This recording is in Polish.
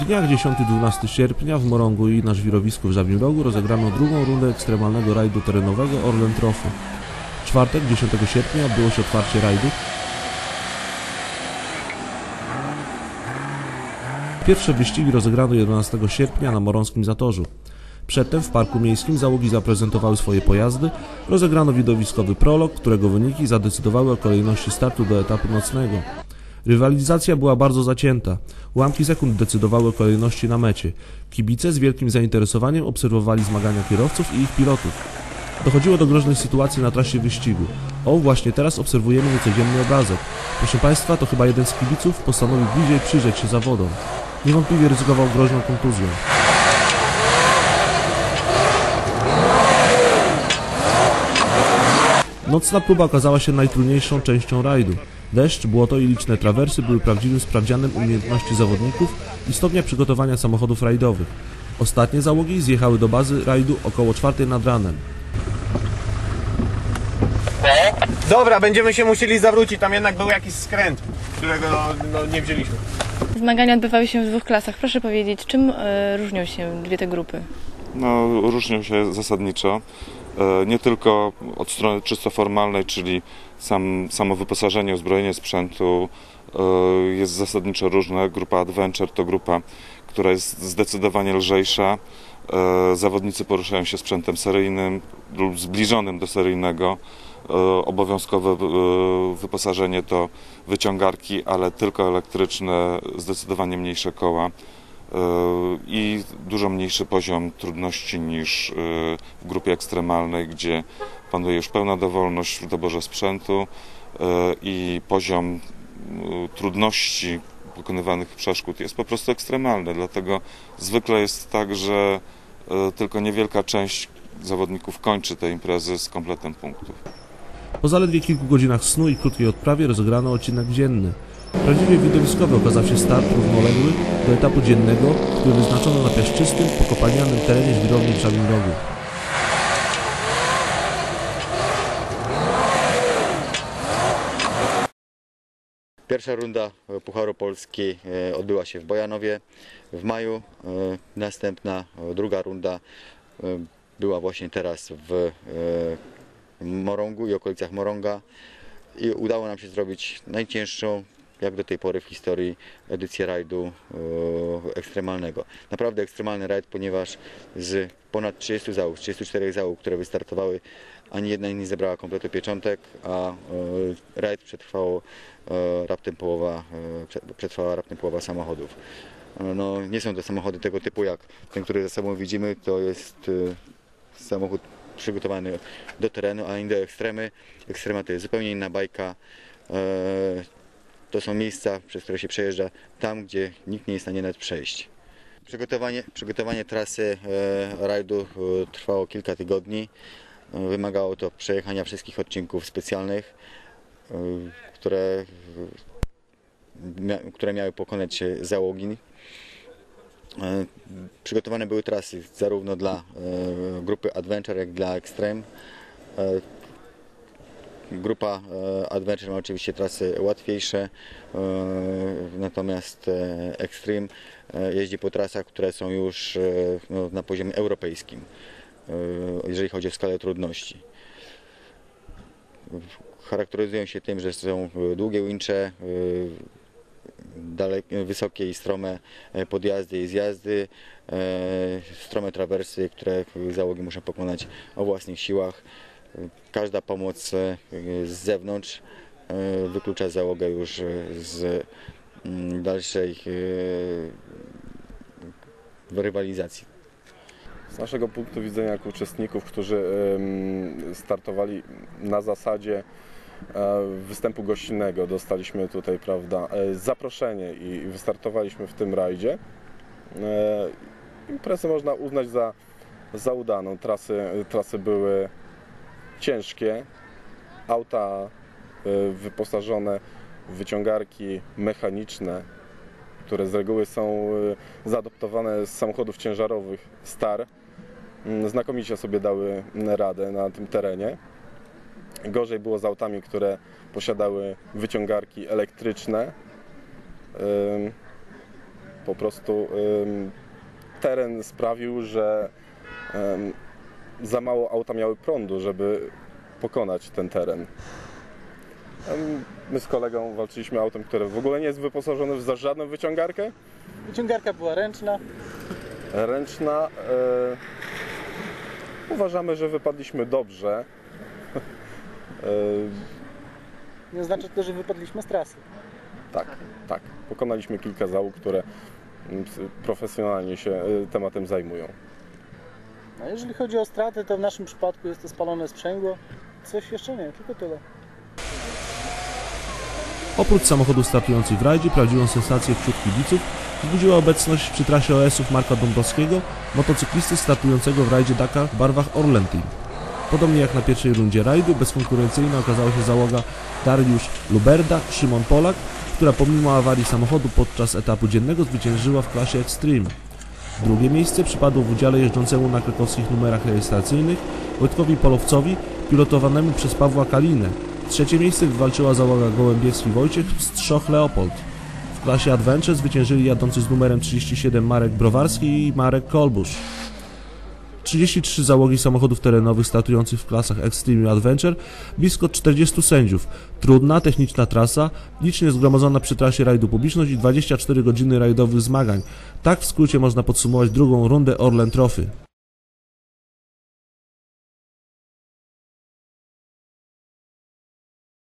W dniach 10-12 sierpnia w Morągu i na Żwirowisku w Żabim rozegrano drugą rundę ekstremalnego rajdu terenowego Orlen Trophy. Czwartek 10 sierpnia odbyło się otwarcie rajdu. Pierwsze wyścigi rozegrano 11 sierpnia na Morąskim Zatorzu. Przedtem w Parku Miejskim załogi zaprezentowały swoje pojazdy, rozegrano widowiskowy prolog, którego wyniki zadecydowały o kolejności startu do etapu nocnego. Rywalizacja była bardzo zacięta. Ułamki sekund decydowały o kolejności na mecie. Kibice z wielkim zainteresowaniem obserwowali zmagania kierowców i ich pilotów. Dochodziło do groźnej sytuacji na trasie wyścigu. O, właśnie teraz obserwujemy niecodzienny obrazek. Proszę Państwa, to chyba jeden z kibiców postanowił bliżej przyjrzeć się zawodom. Niewątpliwie ryzykował groźną kontuzją. Nocna próba okazała się najtrudniejszą częścią rajdu. Deszcz, błoto i liczne trawersy były prawdziwym sprawdzianem umiejętności zawodników i stopnia przygotowania samochodów rajdowych. Ostatnie załogi zjechały do bazy rajdu około czwartej nad ranem. Dobra, będziemy się musieli zawrócić, tam jednak był jakiś skręt, którego no, no, nie wzięliśmy. Zmagania odbywały się w dwóch klasach. Proszę powiedzieć, czym e, różnią się dwie te grupy? No, różnią się zasadniczo. E, Nie tylko od strony czysto formalnej, czyli sam, samo wyposażenie, uzbrojenie sprzętu e, jest zasadniczo różne. Grupa Adventure to grupa, która jest zdecydowanie lżejsza. E, Zawodnicy poruszają się sprzętem seryjnym lub zbliżonym do seryjnego. Obowiązkowe wyposażenie to wyciągarki, ale tylko elektryczne, zdecydowanie mniejsze koła i dużo mniejszy poziom trudności niż e, w grupie ekstremalnej, gdzie panuje już pełna dowolność w doborze sprzętu e, i poziom e, trudności pokonywanych przeszkód jest po prostu ekstremalny. Dlatego zwykle jest tak, że e, tylko niewielka część zawodników kończy te imprezy z kompletem punktów. Po zaledwie kilku godzinach snu i krótkiej odprawie rozegrano odcinek dzienny. Prawdziwie widowiskowy okazał się start równoległy do etapu dziennego, który wyznaczono na piaszczystym, pokopalnianym terenie żwirowni w Żabim Rogu. Pierwsza runda Pucharu Polski e, odbyła się w Bojanowie w maju. E, Następna, e, druga runda była właśnie teraz w Morągu i okolicach Morąga. I udało nam się zrobić najcięższą, jak do tej pory w historii, edycję rajdu e, ekstremalnego. Naprawdę ekstremalny rajd, ponieważ z ponad 30 załóg, z 34 załóg, które wystartowały, ani jedna nie zebrała kompletu pieczątek, a e, rajd przetrwało e, raptem połowa, prze- przetrwała raptem połowa samochodów. No, nie są to samochody tego typu jak ten, który za sobą widzimy, to jest samochód przygotowany do terenu, a nie do ekstremy. Ekstrema to jest zupełnie inna bajka. To są miejsca, przez które się przejeżdża tam, gdzie nikt nie jest w stanie nawet przejść. Przygotowanie, przygotowanie trasy e, rajdu e, trwało kilka tygodni. E, Wymagało to przejechania wszystkich odcinków specjalnych, e, które, mia- które miały pokonać załogi. E, Przygotowane były trasy zarówno dla e, grupy Adventure, jak i dla Extreme. E, Grupa e, Adventure ma oczywiście trasy łatwiejsze, e, natomiast e, Extreme jeździ po trasach, które są już no, na poziomie europejskim, jeżeli chodzi o skalę trudności. Charakteryzują się tym, że są długie wincze, wysokie i strome podjazdy i zjazdy, strome trawersy, które załogi muszą pokonać o własnych siłach. Każda pomoc e, z zewnątrz e, wyklucza załogę już e, z mm, dalszej rywalizacji. Z naszego punktu widzenia, jako uczestników, którzy startowali na zasadzie występu gościnnego, dostaliśmy tutaj, prawda, zaproszenie i wystartowaliśmy w tym rajdzie. Imprezę można uznać za, za udaną. Trasy, trasy były ciężkie, auta e, wyposażone w wyciągarki mechaniczne, które z reguły są e, zaadoptowane z samochodów ciężarowych Star, mm, znakomicie sobie dały radę na tym terenie. Gorzej było z autami, które posiadały wyciągarki elektryczne. Po prostu teren sprawił, że za mało auta miały prądu, żeby pokonać ten teren. My z kolegą walczyliśmy autem, które w ogóle nie jest wyposażone w za żadną wyciągarkę. Wyciągarka była ręczna. Ręczna. y, uważamy, że wypadliśmy dobrze. Y, Nie oznacza to, że wypadliśmy z trasy. Tak, tak. Pokonaliśmy kilka załóg, które mm, profesjonalnie się y, tematem zajmują. A jeżeli chodzi o straty, to w naszym przypadku jest to spalone sprzęgło. Coś jeszcze nie, tylko tyle. Oprócz samochodów startujących w rajdzie, prawdziwą sensację wśród kibiców wzbudziła obecność przy trasie OS-ów Marka Dąbrowskiego, motocyklisty startującego w rajdzie Dakar w barwach Orlen. Podobnie jak na pierwszej rundzie rajdu, bezkonkurencyjna okazała się załoga Dariusz Luberda, Szymon Polak, która pomimo awarii samochodu podczas etapu dziennego zwyciężyła w klasie Extreme. Drugie miejsce przypadło w udziale jeżdżącemu na krakowskich numerach rejestracyjnych Wojtkowi Polowcowi, pilotowanemu przez Pawła Kalinę. Trzecie miejsce wywalczyła załoga Gołębieski Wojciech z Trzoch Leopold. W klasie Adventure zwyciężyli jadący z numerem 37 Marek Browarski i Marek Kolbusz. 33 załogi samochodów terenowych startujących w klasach Extreme Adventure, blisko 40 sędziów, trudna, techniczna trasa, licznie zgromadzona przy trasie rajdu publiczność i 24 godziny rajdowych zmagań. Tak w skrócie można podsumować drugą rundę Orlen Trophy.